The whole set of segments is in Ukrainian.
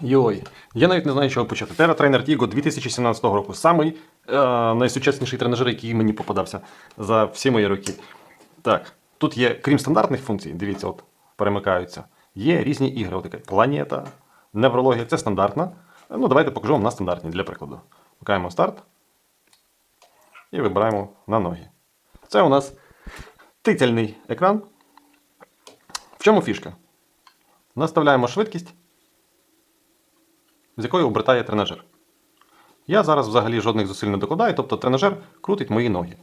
Йой, я навіть не знаю, чого почати. Terra Trainer Tigo 2017 року. Самий е, найсучасніший тренажер, який мені попадався за всі мої роки. Так, тут є, крім стандартних функцій, дивіться, от перемикаються. Є різні ігри. От така планета, неврологія це стандартна. Ну, давайте покажу вам на стандартній для прикладу. Вмикаємо старт і вибираємо на ноги. Це у нас тительний екран. В чому фішка? Наставляємо швидкість з якою обертає тренажер. Я зараз взагалі жодних зусиль не докладаю, тобто тренажер крутить мої ноги.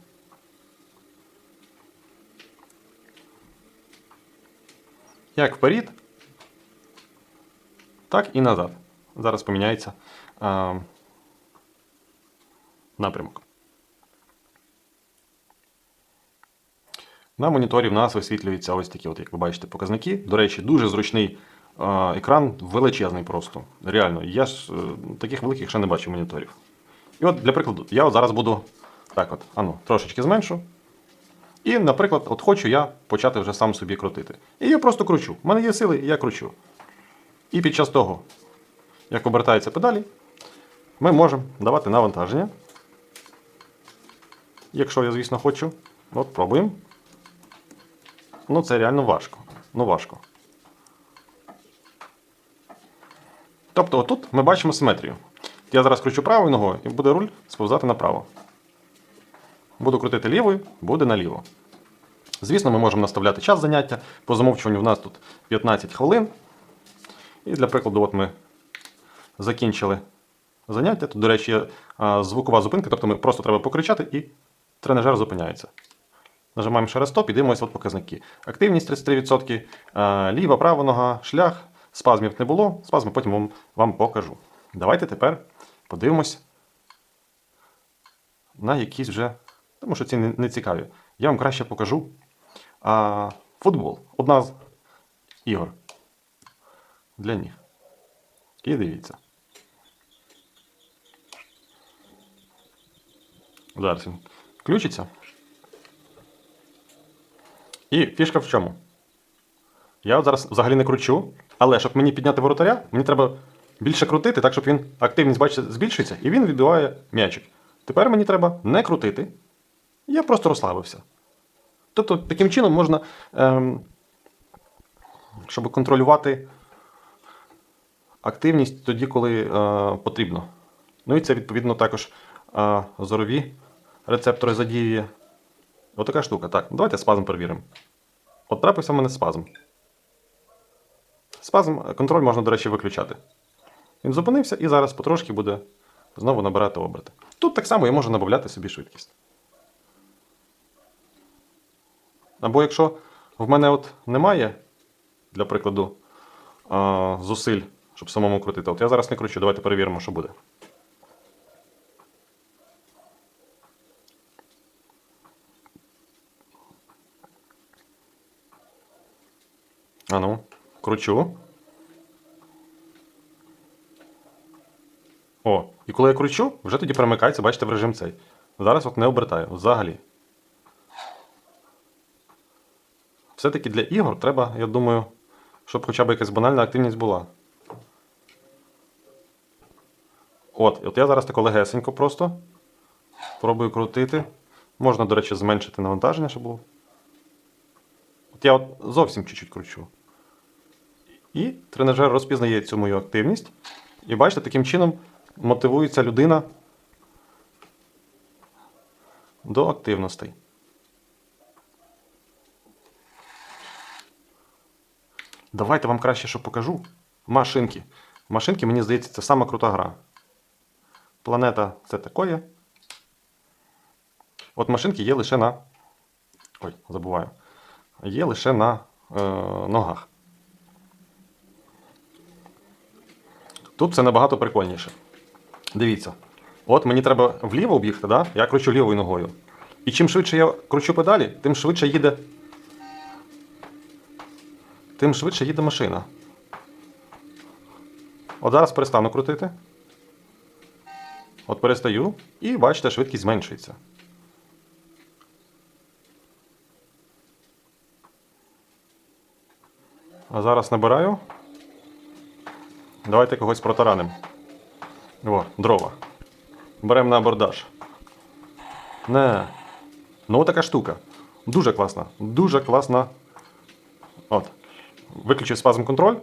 Як вперед, так і назад. Зараз поміняється а, напрямок. На моніторі в нас висвітлюються ось такі, от, як ви бачите, показники. До речі, дуже зручний екран, величезний просто. Реально, я ж е, таких великих ще не бачив моніторів. І от для прикладу, я от зараз буду так от, ану, трошечки зменшу. І, наприклад, от хочу я почати вже сам собі крутити. І я просто кручу. У мене є сили, і я кручу. І під час того, як обертаються педалі, ми можемо давати навантаження. Якщо я, звісно, хочу. От, пробуємо. Ну, це реально важко. Ну, важко. Тобто, отут ми бачимо симетрію. Я зараз кручу правою ногою і буде руль сповзати направо. Буду крутити лівою, буде наліво. Звісно, ми можемо наставляти час заняття. По замовчуванню в нас тут 15 хвилин. І для прикладу, от ми закінчили заняття. Тут, до речі, є звукова зупинка, тобто ми просто треба покричати і тренажер зупиняється. Нажимаємо ще раз стоп і дивимося от показники. Активність 33%, ліва, права нога, шлях, спазмів не було. Спазми потім вам, вам покажу. Давайте тепер подивимось на якісь вже, тому що ці не, не цікаві. Я вам краще покажу а, футбол. Одна з ігор для ніг. І дивіться. Зараз він включиться. І фішка в чому? Я от зараз взагалі не кручу, але щоб мені підняти воротаря, мені треба більше крутити, так щоб він активність, бачите, збільшується, і він відбиває м'ячик. Тепер мені треба не крутити. Я просто розслабився. Тобто, таким чином можна, ем, щоб контролювати активність тоді, коли е, потрібно. Ну і це, відповідно, також е, зорові рецептори задіює. Отака штука. Так, давайте спазм перевіримо. От трапився в мене спазм. Спазм, контроль можна, до речі, виключати. Він зупинився і зараз потрошки буде знову набирати оберти. Тут так само я можу набавляти собі швидкість. Або якщо в мене от немає, для прикладу, зусиль, щоб самому крутити. От я зараз не кручу, давайте перевіримо, що буде. А ну, кручу. О, і коли я кручу, вже тоді перемикається, бачите, в режим цей. Зараз от не обертаю взагалі. Все-таки для ігор треба, я думаю, щоб хоча б якась банальна активність була. От, от я зараз тако легесенько просто пробую крутити. Можна, до речі, зменшити навантаження, щоб було. От я от зовсім чуть-чуть кручу. І тренажер розпізнає цю мою активність. І бачите, таким чином мотивується людина до активностей. Давайте вам краще, що покажу. Машинки. Машинки, мені здається, це сама крута гра. Планета це такое. От машинки є лише на. Ой, забуваю. Є лише на е, ногах. Тут це набагато прикольніше. Дивіться. От мені треба вліво об'їхати, да? я кручу лівою ногою. І чим швидше я кручу педалі, тим швидше їде. Тим швидше їде машина. От зараз перестану крутити. От перестаю. І бачите, швидкість зменшується. А зараз набираю. Давайте когось протаранимо. О, дрова. Беремо на абордаж. Не. Ну, така штука. Дуже класна. Дуже класна. От. Виключив спазм контроль.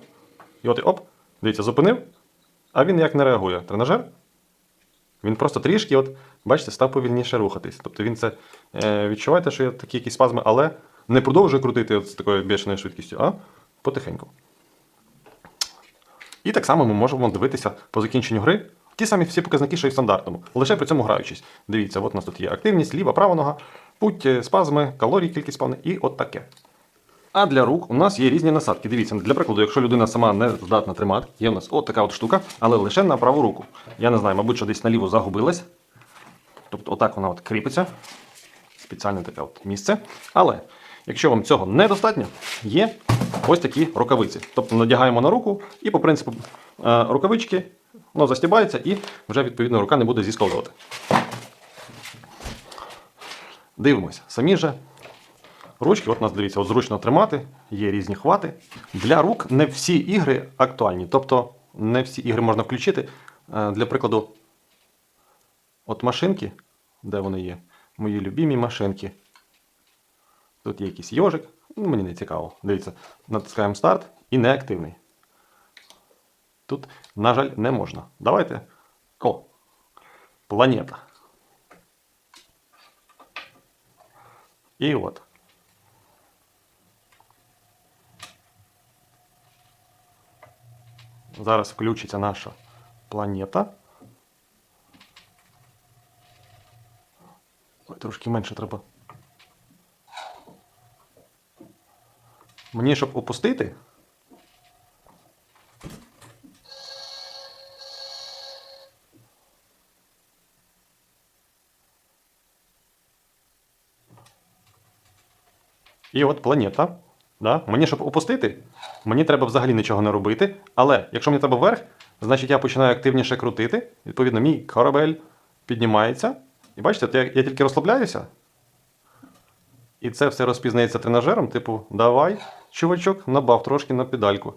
І от і оп. Дивіться, зупинив. А він ніяк не реагує. Тренажер. Він просто трішки, от, бачите, став повільніше рухатись. Тобто він це е, відчуваєте, що є такі якісь спазми, але не продовжує крутити от з такою бешеною швидкістю, а потихеньку. І так само ми можемо дивитися по закінченню гри ті самі всі показники, що і в стандартному, лише при цьому граючись. Дивіться, от у нас тут є активність, ліва, права нога, путь, е, спазми, калорії, кількість спавни і от таке. А для рук у нас є різні насадки. Дивіться, для прикладу, якщо людина сама не здатна тримати, є у нас от така от штука, але лише на праву руку. Я не знаю, мабуть, що десь наліво загубилась. Тобто, отак вона от кріпиться. Спеціальне таке от місце. Але якщо вам цього недостатньо, є ось такі рукавиці. Тобто надягаємо на руку і по принципу е, рукавички воно застібається і вже відповідно рука не буде зісковувати. Дивимося. Самі же ручки, от нас дивіться, от зручно тримати, є різні хвати. Для рук не всі ігри актуальні. Тобто не всі ігри можна включити. Е, Для прикладу, от машинки, де вони є? Мої любімі машинки. Тут є якийсь йожик, ну, мені не цікаво. Дивіться, натискаємо старт і неактивний. Тут, на жаль, не можна. Давайте. О! Планета. І от. Зараз включиться наша планета. Ой, трошки менше треба. Мені, щоб опустити. І от планета. Да? Мені, щоб опустити, мені треба взагалі нічого не робити. Але якщо мені треба вверх, значить я починаю активніше крутити. Відповідно, мій корабель піднімається. І бачите, я, я тільки розслабляюся. І це все розпізнається тренажером, типу, давай, чувачок, набав трошки на педальку.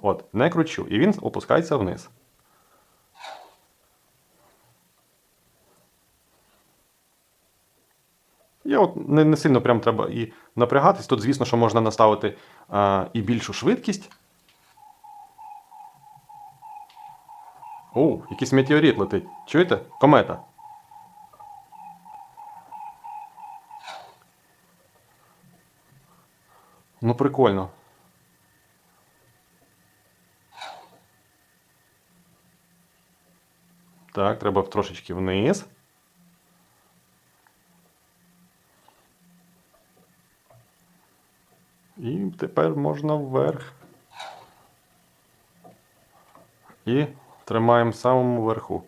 От, не кручу. І він опускається вниз. Я от не, не сильно прям треба і напрягатись. Тут, звісно, що можна наставити а, і більшу швидкість. О, якийсь метеорит летить. Чуєте? Комета. Ну, прикольно. Так, треба трошечки вниз. І тепер можна вверх. І тримаємо в самому верху.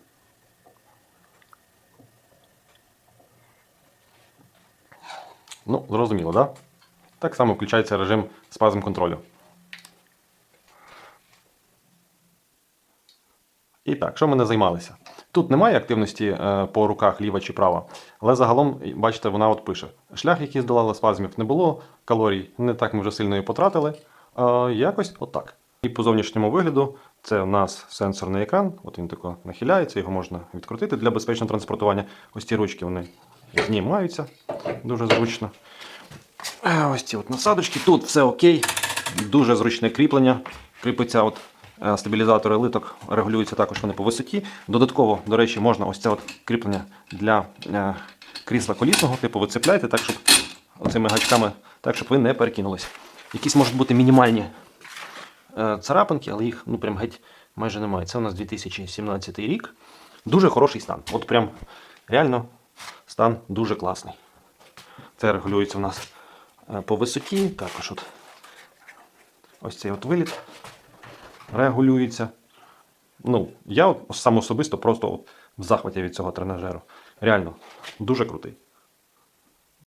Ну, зрозуміло, так? Да? Так само включається режим спазм контролю. І так, що ми не займалися? Тут немає активності е, по руках ліва чи права, але загалом, бачите, вона от пише: шлях, який здолала спазмів, не було калорій, не так ми вже сильно її потратили. Е, якось отак. І по зовнішньому вигляду це у нас сенсорний екран. От він тако нахиляється, його можна відкрутити для безпечного транспортування. Ось ці ручки вони знімаються дуже зручно. Е, Ось ці от насадочки. Тут все окей, дуже зручне кріплення. Кріпиться от е, стабілізатори литок, регулюються також вони по висоті. Додатково, до речі, можна ось це от кріплення для е, крісла колісного, типу ви так, щоб оцими гачками, так, щоб ви не перекинулись. Якісь можуть бути мінімальні царапинки, але їх ну, прям геть майже немає. Це у нас 2017 рік. Дуже хороший стан. От прям реально стан дуже класний. Це регулюється у нас по висоті, також от ось цей от виліт регулюється. Ну, я от сам особисто просто от в захваті від цього тренажеру. Реально, дуже крутий.